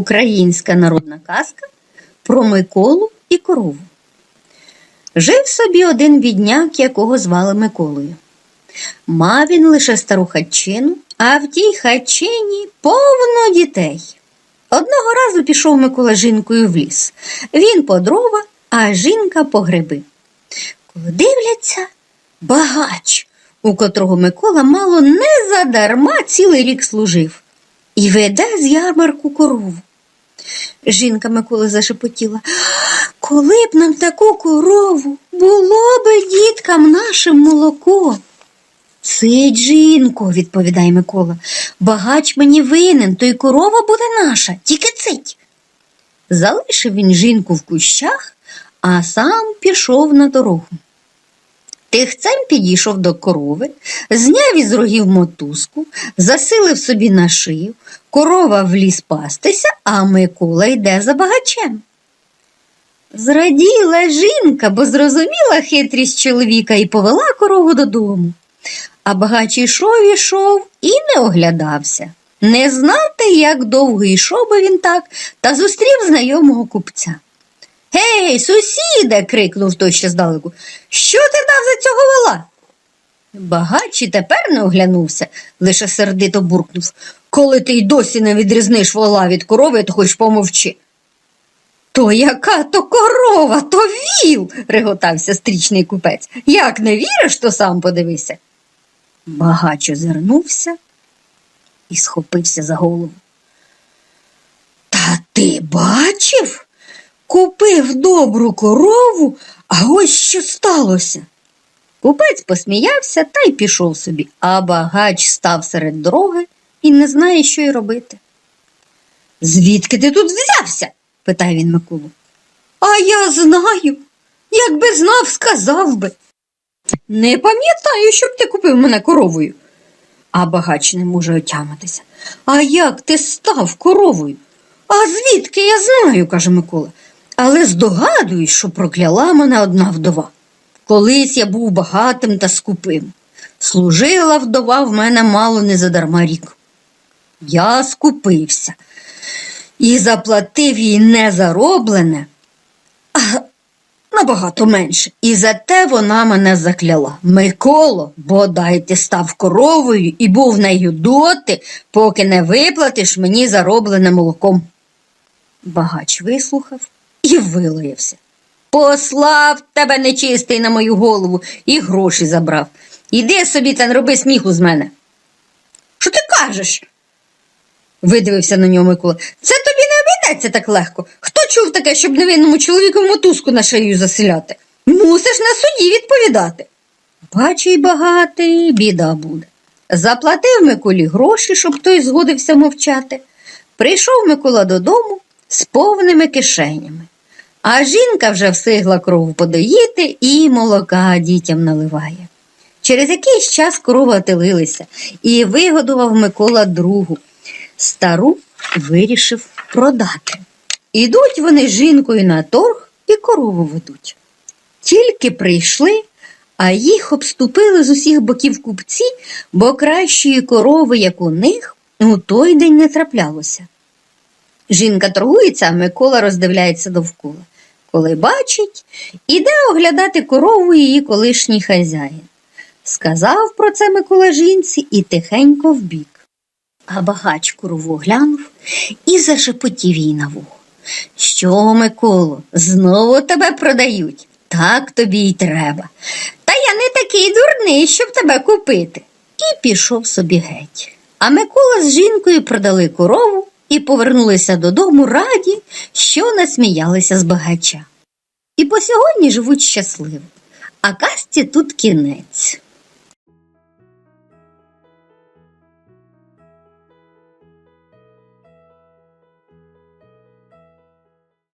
Українська народна казка про Миколу і корову. Жив собі один бідняк, якого звали Миколою. Мав він лише стару хатчину, а в тій хатчині повно дітей. Одного разу пішов Микола жінкою в ліс. Він по дрова, а жінка по гриби. Коли дивляться, багач, у котрого Микола мало не задарма цілий рік служив, і веде з ярмарку корову. Жінка Миколи зашепотіла. Коли б нам таку корову, було би діткам нашим молоко. Цить, жінко, відповідає Микола, багач мені винен, то й корова буде наша, тільки цить. Залишив він жінку в кущах, а сам пішов на дорогу. Тихцем підійшов до корови, зняв із рогів мотузку, засилив собі на шию, корова вліз пастися, а Микола йде за багачем. Зраділа жінка, бо зрозуміла хитрість чоловіка і повела корову додому. А багач ішов, ішов і не оглядався. Не знати, як довго йшов би він так, та зустрів знайомого купця. Гей, сусіде. крикнув той ще здалеку. Що ти дав за цього вола? Багач і тепер не оглянувся, лише сердито буркнув. Коли ти й досі не відрізниш вола від корови, то хоч помовчи. То яка то корова, то віл, реготався стрічний купець. Як не віриш, то сам подивися. Багач озирнувся і схопився за голову. Та ти бачив? Купив добру корову, а ось що сталося. Купець посміявся та й пішов собі, а багач став серед дороги і не знає, що й робити. Звідки ти тут взявся? питає він Миколу. А я знаю. Якби знав, сказав би. Не пам'ятаю, щоб ти купив мене коровою. А багач не може отямитися. А як ти став коровою? А звідки я знаю, каже Микола. Але здогадуюсь, що прокляла мене одна вдова. Колись я був багатим та скупим. Служила вдова в мене мало не задарма рік. Я скупився і заплатив їй не зароблене, а набагато менше. І зате вона мене закляла. Миколо, бодай ти став коровою і був нею доти, поки не виплатиш мені зароблене молоком. Багач вислухав і вилаявся. Послав тебе нечистий на мою голову і гроші забрав. Іди собі та не роби сміху з мене. Що ти кажеш? видивився на нього Микола. Це тобі не обійдеться так легко. Хто чув таке, щоб невинному чоловіку мотузку на шию заселяти? Мусиш на суді відповідати. Бачий багатий, біда буде. Заплатив Миколі гроші, щоб той згодився мовчати. Прийшов Микола додому з повними кишенями. А жінка вже встигла крову подоїти і молока дітям наливає. Через якийсь час корова отелилися і вигодував Микола другу. Стару вирішив продати. Ідуть вони з жінкою на торг і корову ведуть. Тільки прийшли, а їх обступили з усіх боків купці, бо кращої корови, як у них, у той день не траплялося. Жінка торгується, а Микола роздивляється довкола. Коли бачить, іде оглядати корову її колишній хазяїн. Сказав про це Микола жінці і тихенько вбік. А багач корову глянув і зашепотів їй на вухо. Що, Миколо, знову тебе продають? Так тобі й треба. Та я не такий дурний, щоб тебе купити. І пішов собі геть. А Микола з жінкою продали корову і повернулися додому раді, що насміялися з багача. І по сьогодні живуть щасливо. А касті тут кінець.